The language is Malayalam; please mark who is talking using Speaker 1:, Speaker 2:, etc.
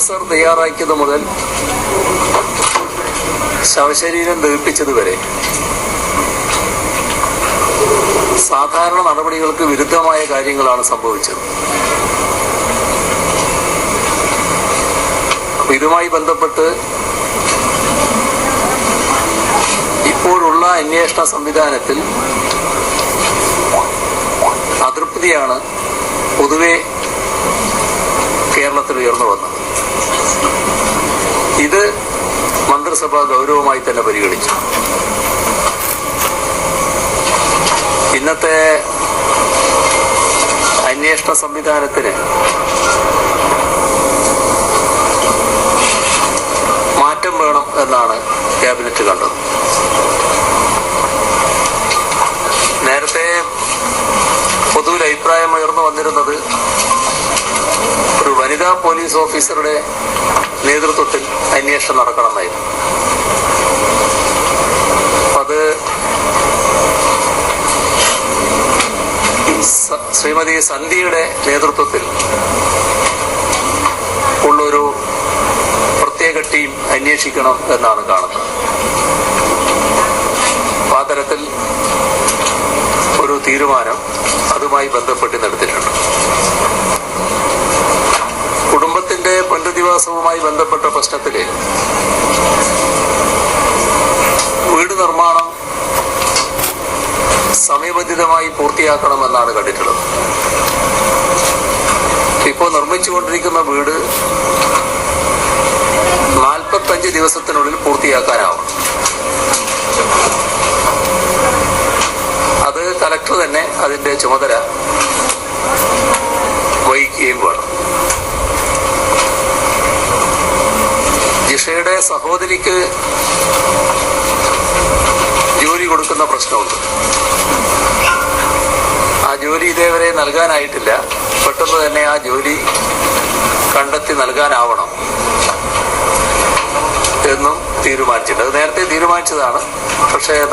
Speaker 1: പ്രൊഫസർ തയ്യാറാക്കിയത് മുതൽ ശവശരീരം ദഹിപ്പിച്ചത് വരെ. സാധാരണ നടപടികൾക്ക് വിരുദ്ധമായ കാര്യങ്ങളാണ് സംഭവിച്ചത്. ഇതുമായി ബന്ധപ്പെട്ട് ഇപ്പോഴുള്ള അന്വേഷണ സംവിധാനത്തിൽ അതൃപ്തിയാണ് പൊതുവെ കേരളത്തിൽ ഉയർന്നു വന്നത്. ഇത് മന്ത്രിസഭ ഗൗരവമായി തന്നെ പരിഗണിച്ചു. ഇന്നത്തെ അന്വേഷണ സംവിധാനത്തിന് മാറ്റം വേണം എന്നാണ് ക്യാബിനറ്റ് കണ്ടത്. നേരത്തെ പൊതുവിൽ അഭിപ്രായം ഉയർന്നു വന്നിരുന്നത് പോലീസ് ഓഫീസറുടെ നേതൃത്വത്തിൽ അന്വേഷണം നടക്കണമെന്നായിരുന്നു. അത് ശ്രീമതി സന്ധ്യയുടെ നേതൃത്വത്തിൽ ഉള്ളൊരു പ്രത്യേക ടീം അന്വേഷിക്കണം എന്നാണ് കാണുന്നത്. ആ ഒരു തീരുമാനം അതുമായി ബന്ധപ്പെട്ട് നടത്തിയിട്ടുണ്ട് ബന്ധപ്പെട്ട പ്രശ്നത്തിൽ വീട് നിർമ്മാണം സമയബന്ധിതമായി പൂർത്തിയാക്കണമെന്നാണ് കണ്ടിട്ടുള്ളത്. ഇപ്പോൾ നിർമ്മിച്ചുകൊണ്ടിരിക്കുന്ന വീട് നാൽപ്പത്തഞ്ച് ദിവസത്തിനുള്ളിൽ പൂർത്തിയാക്കാനാവും അത് കലക്ടർ തന്നെ അതിന്റെ ചുമതല വഹിക്കുകയും വേണം. സഹോദരിക്ക് ജോലി കൊടുക്കുന്ന പ്രശ്നമുണ്ട്. ആ ജോലി ഇതേവരെ നൽകാനായിട്ടില്ല. പെട്ടെന്ന് തന്നെ ആ ജോലി കണ്ടെത്തി നൽകാനാവണം എന്നും തീരുമാനിച്ചിട്ടുണ്ട്. അത് നേരത്തെ തീരുമാനിച്ചതാണ്. പക്ഷേ